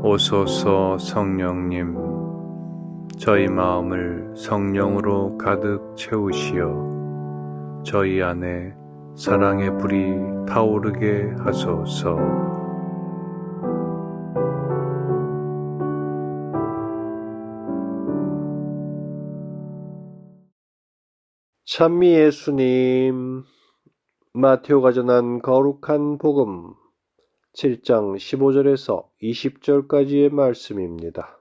오소서 성령님, 저희 마음을 성령으로 가득 채우시어 저희 안에 사랑의 불이 타오르게 하소서. 찬미 예수님, 마테오가 전한 거룩한 복음 7장 15절에서 20절까지의 말씀입니다.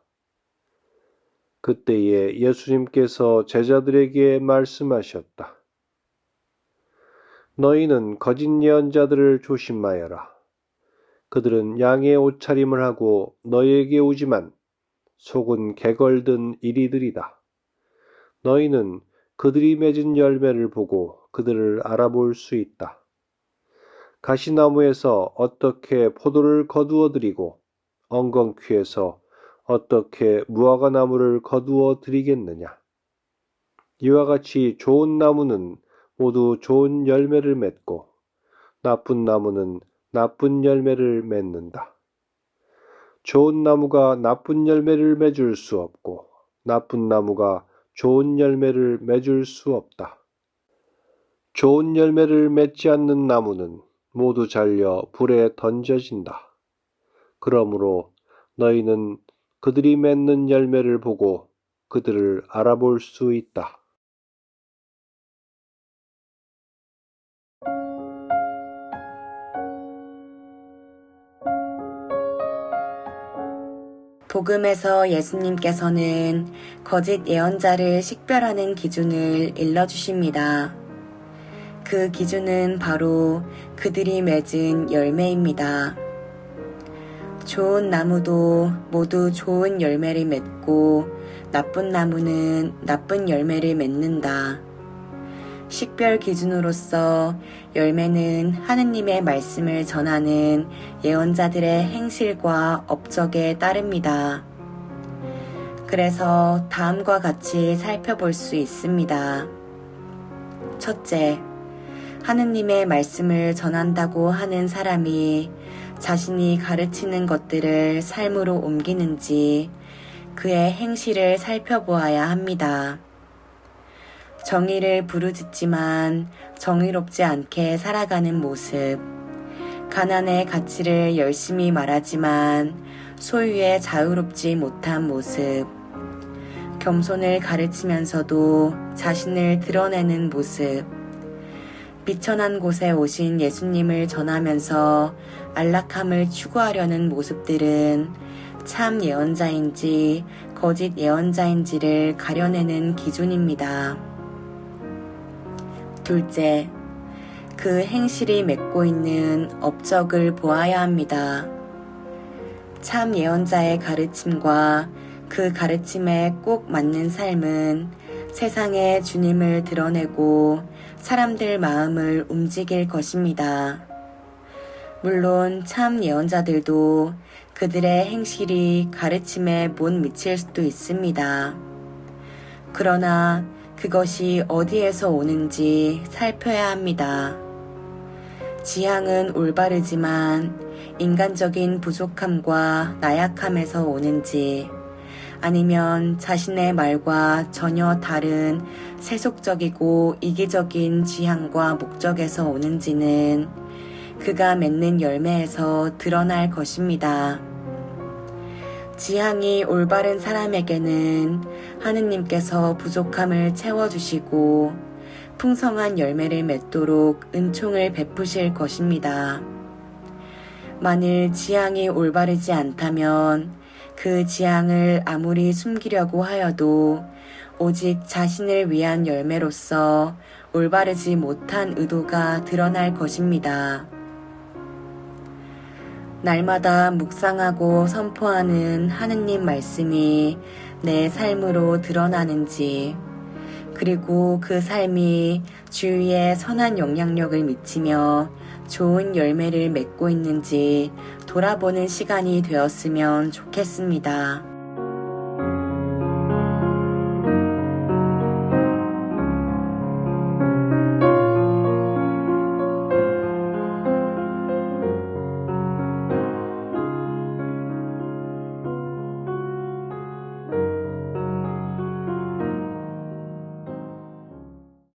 그때에 예수님께서 제자들에게 말씀하셨다. 너희는 거짓 예언자들을 조심하여라. 그들은 양의 옷차림을 하고 너희에게 오지만 속은 개걸든 이리들이다. 너희는 그들이 맺은 열매를 보고 그들을 알아볼 수 있다. 가시나무에서 어떻게 포도를 거두어 드리고 엉겅퀴에서 어떻게 무화과 나무를 거두어 드리겠느냐. 이와 같이 좋은 나무는 모두 좋은 열매를 맺고 나쁜 나무는 나쁜 열매를 맺는다. 좋은 나무가 나쁜 열매를 맺을 수 없고 나쁜 나무가 좋은 열매를 맺을 수 없다. 좋은 열매를 맺지 않는 나무는 모두 잘려 불에 던져진다. 그러므로 너희는 그들이 맺는 열매를 보고 그들을 알아볼 수 있다. 복음에서 예수님께서는 거짓 예언자를 식별하는 기준을 일러주십니다. 그 기준은 바로 그들이 맺은 열매입니다. 좋은 나무도 모두 좋은 열매를 맺고 나쁜 나무는 나쁜 열매를 맺는다. 식별 기준으로서 열매는 하느님의 말씀을 전하는 예언자들의 행실과 업적에 따릅니다. 그래서 다음과 같이 살펴볼 수 있습니다. 첫째, 하느님의 말씀을 전한다고 하는 사람이 자신이 가르치는 것들을 삶으로 옮기는지 그의 행실을 살펴보아야 합니다. 정의를 부르짖지만 정의롭지 않게 살아가는 모습, 가난의 가치를 열심히 말하지만 소유에 자유롭지 못한 모습, 겸손을 가르치면서도 자신을 드러내는 모습, 비천한 곳에 오신 예수님을 전하면서 안락함을 추구하려는 모습들은 참 예언자인지 거짓 예언자인지를 가려내는 기준입니다. 둘째, 그 행실이 맺고 있는 업적을 보아야 합니다. 참 예언자의 가르침과 그 가르침에 꼭 맞는 삶은 세상에 주님을 드러내고 사람들 마음을 움직일 것입니다. 물론 참 예언자들도 그들의 행실이 가르침에 못 미칠 수도 있습니다. 그러나 그것이 어디에서 오는지 살펴야 합니다. 지향은 올바르지만 인간적인 부족함과 나약함에서 오는지 아니면 자신의 말과 전혀 다른 세속적이고 이기적인 지향과 목적에서 오는지는 그가 맺는 열매에서 드러날 것입니다. 지향이 올바른 사람에게는 하느님께서 부족함을 채워주시고 풍성한 열매를 맺도록 은총을 베푸실 것입니다. 만일 지향이 올바르지 않다면 그 지향을 아무리 숨기려고 하여도 오직 자신을 위한 열매로서 올바르지 못한 의도가 드러날 것입니다. 날마다 묵상하고 선포하는 하느님 말씀이 내 삶으로 드러나는지, 그리고 그 삶이 주위에 선한 영향력을 미치며 좋은 열매를 맺고 있는지 돌아보는 시간이 되었으면 좋겠습니다.